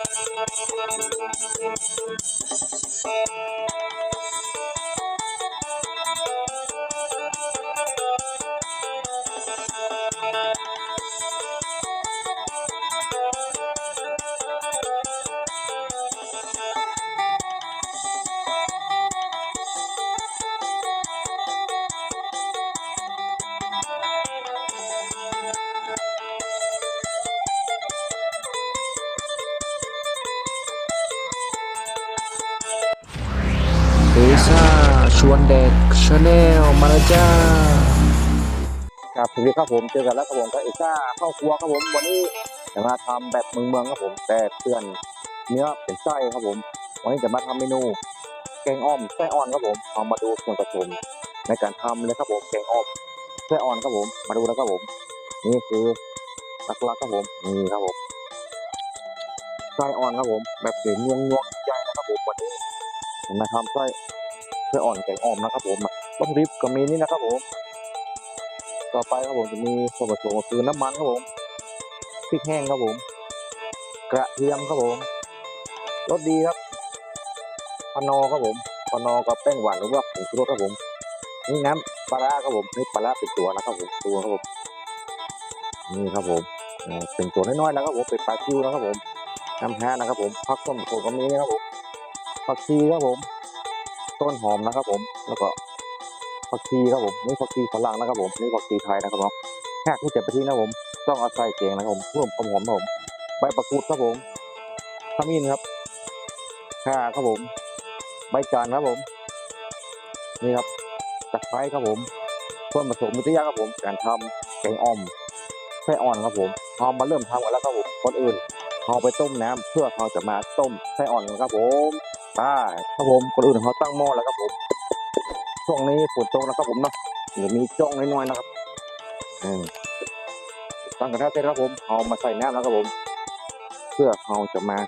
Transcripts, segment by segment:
Thank you. เอซ่าชวนเด็กชาแนลมาแล้วจ้าครับสวัสดีครับผมเจอกันแล้วครับผมกับเอซ่าเข้าครัวครับผมวันนี้จะมาทำแบบเมืองเมืองๆครับผมแต่เพื่อนเนื้อเป็นไส้ครับผม วันนี้จะมาทำเมนูแกงอ้อมไส้อ่อนครับผมเอามาดูส่วนผสมในการทำเลยครับผมแกงอ้อมไส้อ่อนครับผม มาดูแล้วครับผม นี่คือลักลักครับผมนี่ครับผมไส้อ่อนครับผม แบบเสียงงวงงวงๆใหญ่นะครับผมวันนี้ จะมาทำไส้ไส้อ่อนแกงอ้อมนะครับ ผมต้มริบก็มีนี่นะครับ ผม ต่อไปครับผมจะมีส่วนผสมก็คือน้ำมันครับผมพริกแห้งครับผม กระเทียมครับผมรสดีครับพนอครับผมพนอกับแป้งหวานหรือว่าผงชูรสครับผม นี่น้ำปลาร้าครับผมนี่ปลาร้าเป็นตัวนะครับผมตัวครับผมนี่ครับผมเป็นตัวน้อยๆนะครับผมเป็นปลาคิวนะครับผมน้ำแห้นะครับผมผักส้มโขก็มีนะครับผม ผักชีครับผม ต้นหอมนะครับผม แล้วก็ผักชีครับผมนี่ผักชีฝรั่งนะครับผมนี่ผักชีไทยนะครับเนาะแค่ที่เจ็บไปที่นะครับผมต้องเอาใส่เกงนะครับผมเพิ่มความหอมครับผมใบประกูดครับผมขมิ้นครับข่าครับผม ใบจานครับผม นี่ครับตะไคร้ครับผมส่วนผสมมิตรยาครับผมการทำแกงอ่อมไส้อ่อนครับผมพอมาเริ่มทำกันแล้วครับผมคนอื่นเอาไปต้มน้ำเพื่อเขาจะมาต้มไส้อ่อนกันครับผม ได้ครับผมคนอื่นเขาตั้งหม้อแล้วครับผมช่วงนี้ฝนตกนะครับผมเนาะเดี๋ยวมีจ้องน้อยๆนะครับอืมตั้งกระทะเสร็จแล้วครับผมเอามาใส่น้ำแล้วครับผม เพื่อเราจะมา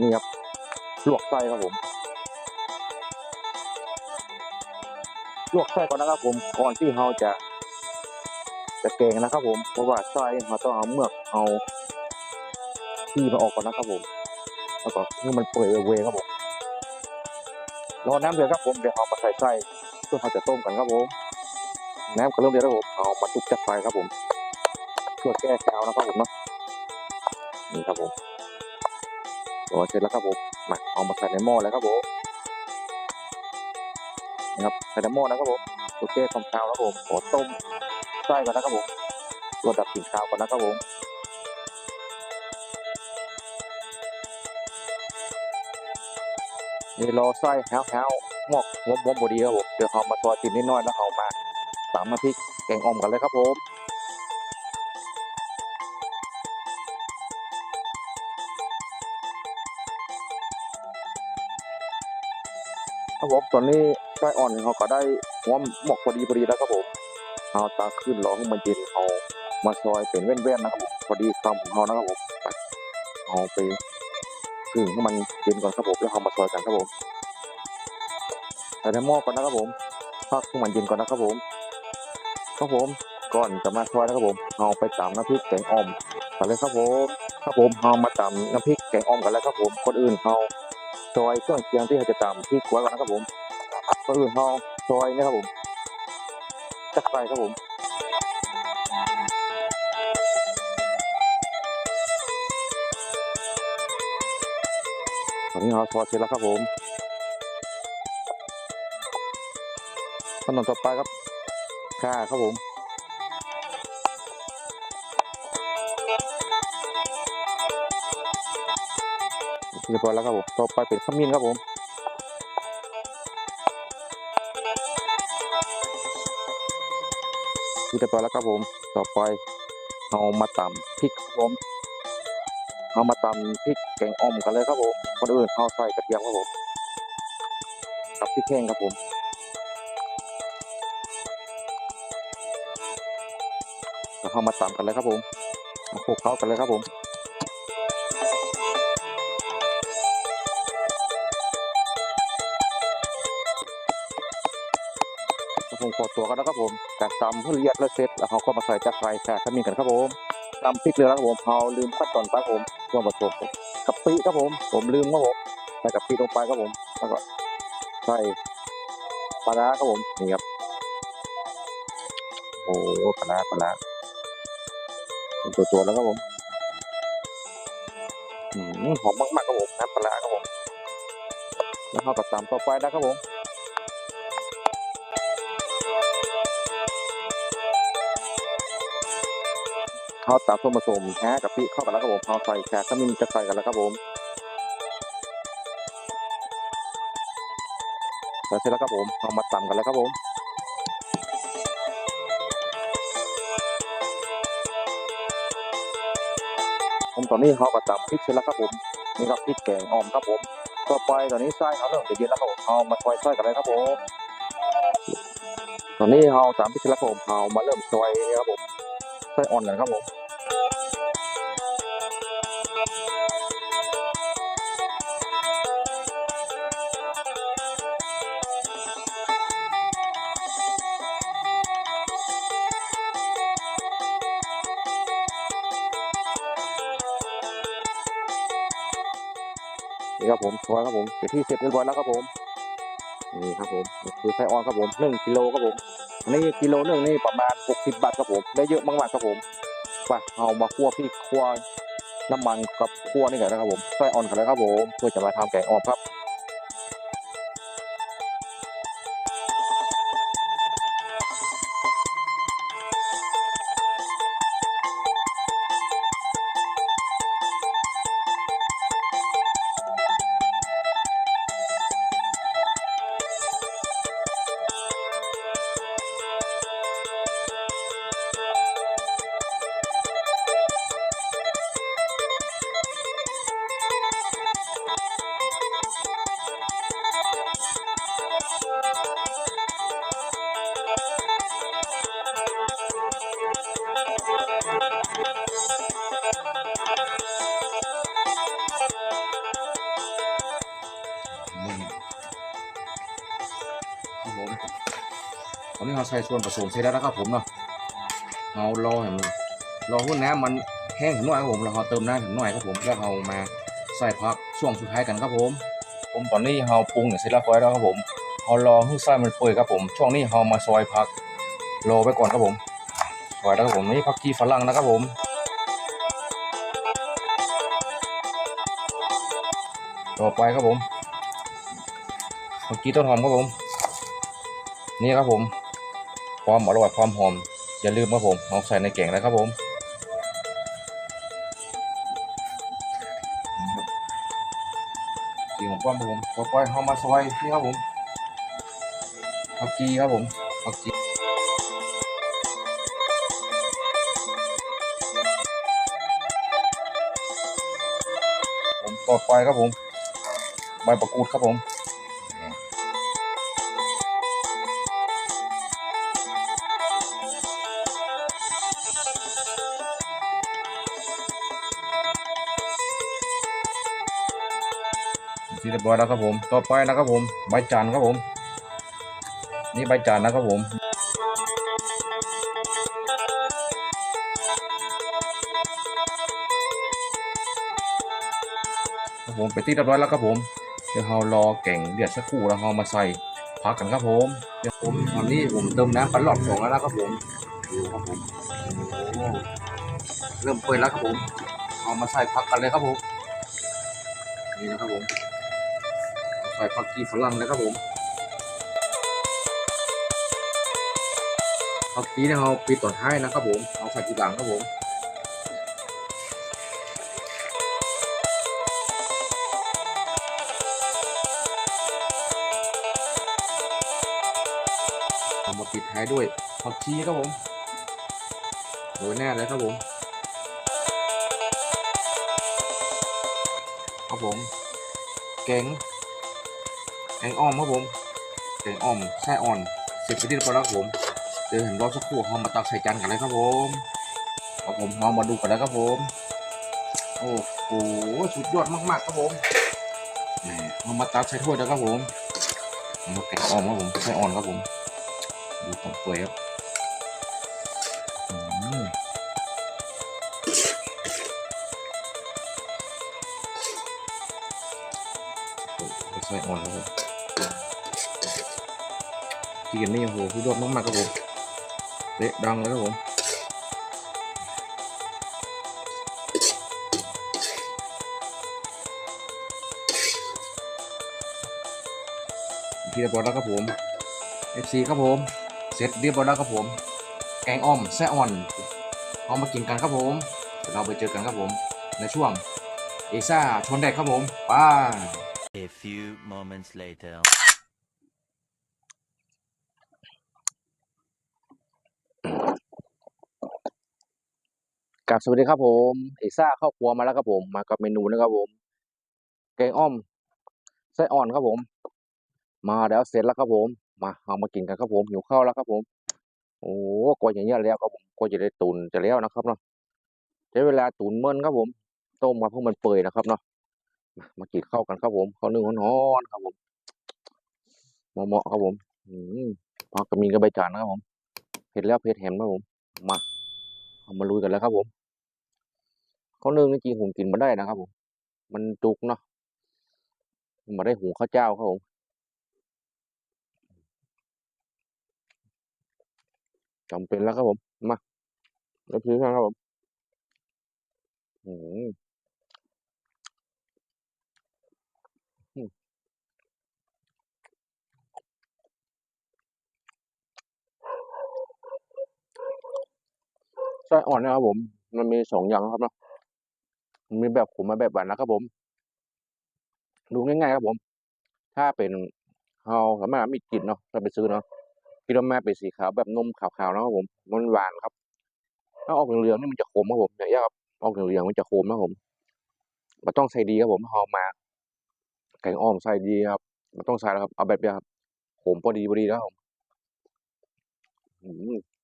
นี่ครับลวกไส้ครับผม ลวกไส้ก่อนนะครับผมก่อนที่เราจะจะแกงนะครับผมเพราะว่าไส้เราต้องเอาเมือกเอาที่มาออกก่อนนะครับผมแล้วก็ให้มันเปื่อยเวครับผม รอน้ำเดือดครับผมเดี๋ยวเอามาใส่ไส้เพื่อเขาจะต้มกันครับผมน้ำก็เริ่มเดือดแล้วผมเอามาทุบจัดไฟครับผมเพื่อแก้คาวนะครับผมเนาะนี่ครับผมรอเสร็จแล้วครับผมมาเอามาใส่ในหม้อเลยครับผมนี่ครับใส่ในหม้อนะครับผมเพื่อแก้ความคาวแล้วผมขอต้มไส้ก่อนนะครับผมตัวดับกลิ่นคาวก่อนนะครับผม นี่รอไส้แห้วๆหมอกงบงบบดีครับผมเดี๋ยวเขามาซอยติดนิดหน่อยแล้วเขามาตามมาพริกแกงอ่อมกันเลยครับผมครับผมตอนนี้ไส้อ่อนเขาก็ได้หัวหมกพอดีพอดีแล้วครับผมเอาตาขึ้นรอให้มันเย็นเอามาซอยเป็นเว้นๆนะครับผมพอดีคำของเขานะครับผมไปเอาไป พึ่งให้มันเย็นก่อนครับผมแล้วเขามาซอยกันครับผมใส่ในหม้อก่อนนะครับผมพักให้มันเย็นก่อนนะครับผมครับผมก่อนจะมาซอยนะครับผมเอาไปตำน้ำพริกแกงอ่อมกันเลยครับผมครับผมเอามาตำน้ำพริกแกงอ่อมกันแล้วครับผมคนอื่นเอาซอยเครื่องเคียงที่เขาจะตำพริกไว้ก่อนนะครับผมคนอื่นเอาซอยนี่ครับผมจัดไปครับผม อนนี้เราซอเสร็จแล้วครับผมขั้นตอนต่อไปครับข่าครับผมเรียบร้อยแล้วครับผม ต่อไปเป็นขมิ้นครับผมเรียบร้อยแล้วครับผม ต่อไปเอามาตำพริกครับผม เอามาตำพริกแกงอ่อมกันเลยครับผมคนอื่นเอาใส่กระเทียมครับผมกับพริกแห้งครับผมแล้วเข้ามาตำกันเลยครับผมมาคลุกเคล้ากันเลยครับผมผมขอตัวกันแล้วครับผมการตำเพื่อละเอียดแล้วเสร็จแล้วเขาก็มาใส่จักรไก่แค่ขมิ้นกันครับผม ตำพริกเลยแล้วครับผมเขาลืมขั้นตอนไปครับผมส่วนผสมกะปิครับผม ผมลืมครับผมใส่กะปิลงไปครับผมแล้วก็ใส่ปลาร้าครับผมนี่ครับโอ้ปลาร้าปลาร้าเป็นตัวตัวๆแล้วครับผมอืมหอมมากๆครับผมน้ำปลาร้าครับผมแล้วเข้ากับตามต่อไปนะครับผม เข้าตามส่วนผสมแฮกับพี่เข้ากันแล้วครับผมเอาใส่แขกขมิ้นจะใส่กันแล้วครับผมเสร็จแล้วครับผมเอามาตำกันแล้วครับผมผมตอนนี้เขาก็ตำพริกเสร็จแล้วครับผมนี่ครับพริกแกงอ่อมครับผมต่อไปตอนนี้ไส้เขาเริ่มจะเย็นแล้วครับผมเอามาซอยไส้กันเลยครับผมตอนนี้เราตำพริกเสร็จแล้วครับผมเอามาเริ่มซอยนี่ครับผมไส้อ่อนกันครับผม ครับผมชัวร์ครับผมเป็นที่เสร็จเรียบร้อยแล้วครับผมนี่ครับผมคือไส้อ่อนครับผมหนึ่งกิโลครับผมอันนี้กิโลหนึ่งนี่ประมาณหกสิบบาทครับผมได้เยอะมากๆครับผมไปเอามาคั่วพี่คั่วน้ำมันกับคั่วนี่กันนะครับผมไส้อ่อนกันแล้วครับผมเพื่อจะมาทำแกงอ่อมครับ ใส่ส่วนผสมเสร็จแล้วนะครับผมเนาะเรารอให้มันรอให้น้ำมันแห้งถึงหน่อยครับผมแล้วเราเติมน้ำถึงหน่อยครับผมแล้วเรามาใส่พักช่วงสุดท้ายกันครับผม ผมตอนนี้เราปรุงเนี่ยเสร็จแล้วพอแล้วครับผมเรารอให้ไส้มันเปื่อยครับผมช่วงนี้เรามาซอยพักรอไปก่อนครับผมซอยแล้วครับผมนี่พักกีฝรั่งนะครับผมต่อไปครับผมผักกีต้นหอมครับผม นี่ครับผม ความอร่อยความหอม อย่าลืมครับผมเอาใส่ในแกงนะครับผมสีของความครับผมต่อไปเอามาซอยนี่ครับผมผักกีครับผมผักกีผมต่อไปครับผม ใบประกูดครับผม รียบร้อยแล้วครับผม ต่อไปนะครับผม ใบจานครับผม นี่ใบจานนะครับผมครับผมไปที่เรียบร้อยแล้วครับผม เดี๋ยวเรารอแก่งเดือดสักครู่แล้วเรามาใส่พักกันครับผมเดี๋ยวผมตอนนี้ผมเติมน้ำปันหลอดสองแล้วนะครับผมดูครับผมเริ่มเปิดแล้วครับผม เอามาใส่พักกันเลยครับผม นี่นะครับผม ใส่ผักกีฝรั่งเลยครับผมผักกีเนี่ยเราปิดต่อนท้ายนะครับผมเอาใส่ทีหลังครับผมเอามาปิดท้ายด้วยผักชีครับผมโรยแน่เลยครับผมครับผมแกง แกงอ้อมครับผมแกงอ้อมไส้อ่อน เสร็จไปที่เรียบร้อยแล้วครับผมเดี๋ยวเห็นรอสักครู่เรามาตักใส่จานกันเลยครับผมครับผมเรามาดูกันแล้วครับผม โอ้โหสุดยอดมากๆครับผมนี่เรามาตักใส่ถ้วยแล้วครับผมเอามาแกงอ้อมครับผมไส้อ่อนครับผม ดูของเปื่อยครับ ที่เห็นนี่โอ้โหพี่รสมากๆครับผมเละดังเลยครับผมที่เรียบร้อยแล้วครับผม FC ครับผม เสร็จเรียบร้อยแล้วครับผม แกงอ่อมแซ่อ่อนเอามากินกันครับผมเดี๋ยวเราไปเจอกันครับผม ในช่วงเอซ่าชนแดกครับผม ไป้า A few moments later. กับสวัสดีครับผมเอซ่าเข้าครัวมาแล้วครับผม มากับเมนูนะครับผม แกงอ่อมไส้อ่อนครับผม มาแล้วเสร็จแล้วครับผม มาเอามากินกันครับผมหิวข้าวแล้วครับผม โอ้กว่าอย่างเงี้ยแล้วครับผมกว่าจะได้ตุนจะแล้วนะครับเนาะใช้เวลาตุนเมินครับผม ต้มมาเพื่อมันเปื่อยนะครับเนาะมากินข้าวกันครับผมข้าวนึ่งร้อนๆครับผมเหมาะๆครับผมพักกระมีกระใบจานนะครับผมเผ็ดแล้วเผ็ดแหมครับผม มาเอามาลุยกันแล้วครับผม ข้าวนึ่งจริงผมกินมาได้นะครับผม มันจุกเนาะมันมาได้หุงข้าวเจ้าครับผมจำเป็นแล้วครับผม มาแล้วซื้อกันครับผมอืมอืมไส้อ่อนนะครับผม มันมีสองอย่างครับเนาะ มีแบบขมมาแบบหวานนะครับผม ดูง่ายๆครับผม ถ้าเป็นเราสามารถมีกลิ่นเนาะถ้าไปซื้อเนาะกิโลแม่เป็นสีขาวแบบนมขาวๆนะครับผมมันหวานครับ ถ้าออกเหลืองๆนี่มันจะขมครับผมเนี่ยครับออกเหลืองๆมันจะขมนะผมมันต้องใส่ดีครับผมพอมาแกงอ้อมใส่ดีครับมันต้องใส่แล้วครับ เอาแบบนี้ยครับขมพอดีพอดีแล้วครับผม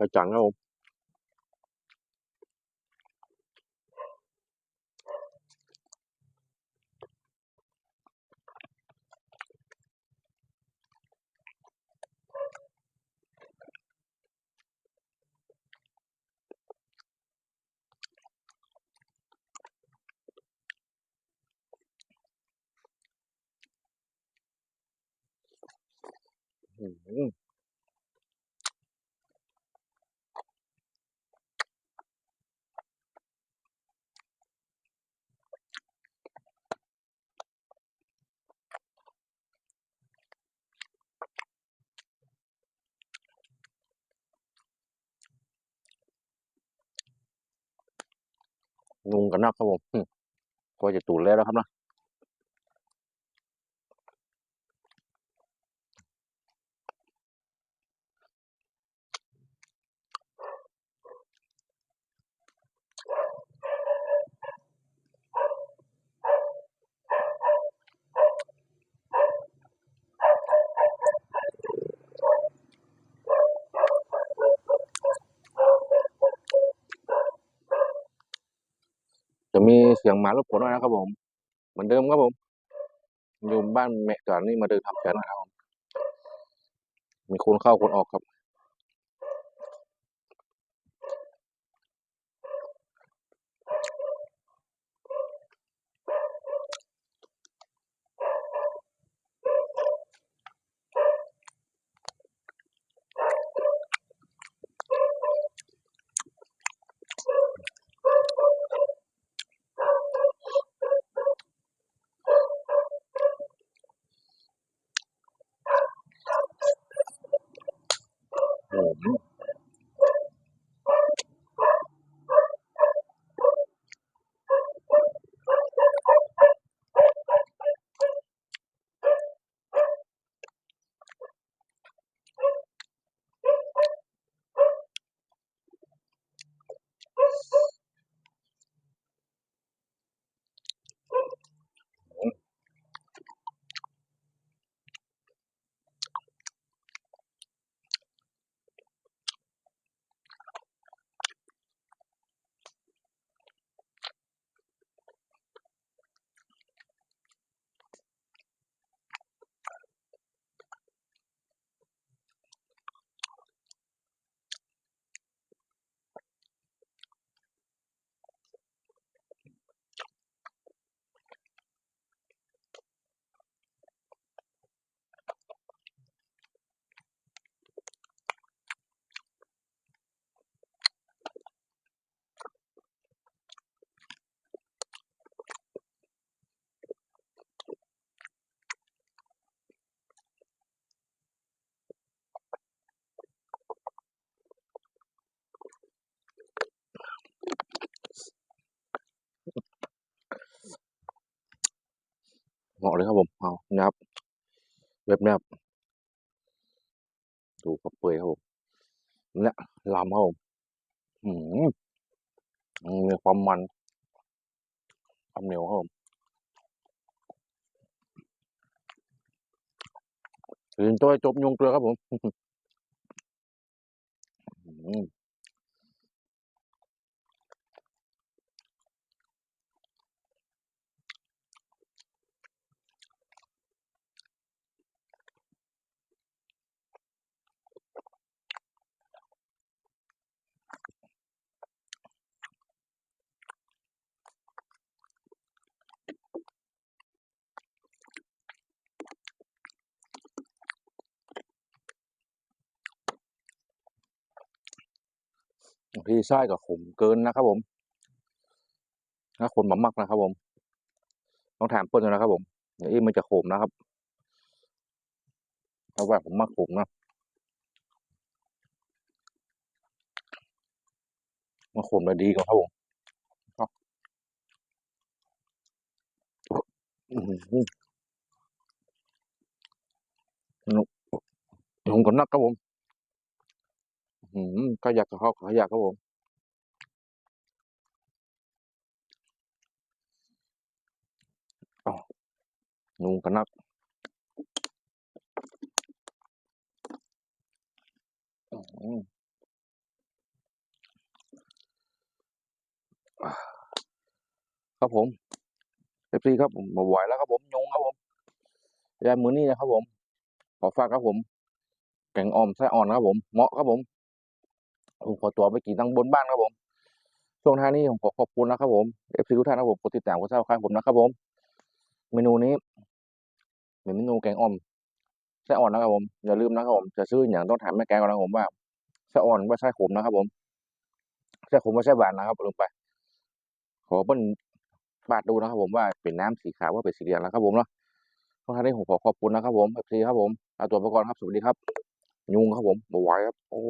อืมไงงกันนะครับผมอืมก็จะตูนแล้วนะครับนะ มีเสียงหมารบกวนด้วยนะครับผม เหมือนเดิมครับผม อยู่บ้านแม่ก่อนนี่มาเดินทำแผนนะครับผมมีคนเข้าคนออกครับ เหมาะเลยครับผมเอานะครับแบบเนี้ยครับ ดูกระเปื่อยครับผมเนี่ยลำครับผมอืมมีความมันความเหนียวครับผมถึงตัวจบยงเกลือครับผม อืม พี่ไส้กับขมเกินนะครับผมถ้าคนมามักนะครับ ผม ต้องถามเพื่อนนะครับ ผมเดี๋ยวอีมันจะขมนะครับเพราะว่าผมมักขมนะมาขมเลยดีกว่าครับผมครับอื้อหือลงกับนักครับผม อื้อหือก็อยากกับเขาขอยากครับผมอ้าวนุงกับนักอื้อหืออ่าครับผมเอฟซีครับผมมาไหวแล้วครับผมยงครับผมยายมือนี่นะครับผม ขอฝากครับผม แกงอ่อมไส้อ่อนครับผมเหมาะครับผม ผมขอตัวไปกินตั้งบนบ้านครับผม ช่วงท้ายนี้ผมขอขอบคุณนะครับผมเอฟซีทุกท่านนะครับผมกดติดตามกดซับสไครต์ผมนะครับผม เมนูนี้เป็นเมนูแกงอ่อมไส้อ่อนนะครับผมอย่าลืมนะครับผมจะซื้ออย่างต้องถามแม่แกงก่อนนะครับผมว่าไส้อ่อนว่าไส้ขมนะครับผมไส้ขมว่าไส้หวานนะครับลงไป ขอเปิ้ลบาดดูนะครับผมว่าเป็นน้ำสีขาวว่าเป็นสีเหลืองนะครับผมเนาะช่วงท้ายนี้ผมขอขอบคุณนะครับผมเอฟซีครับผมลาตัวไปก่อนครับสวัสดีครับ ยุงครับผมบไหวครับ โอ้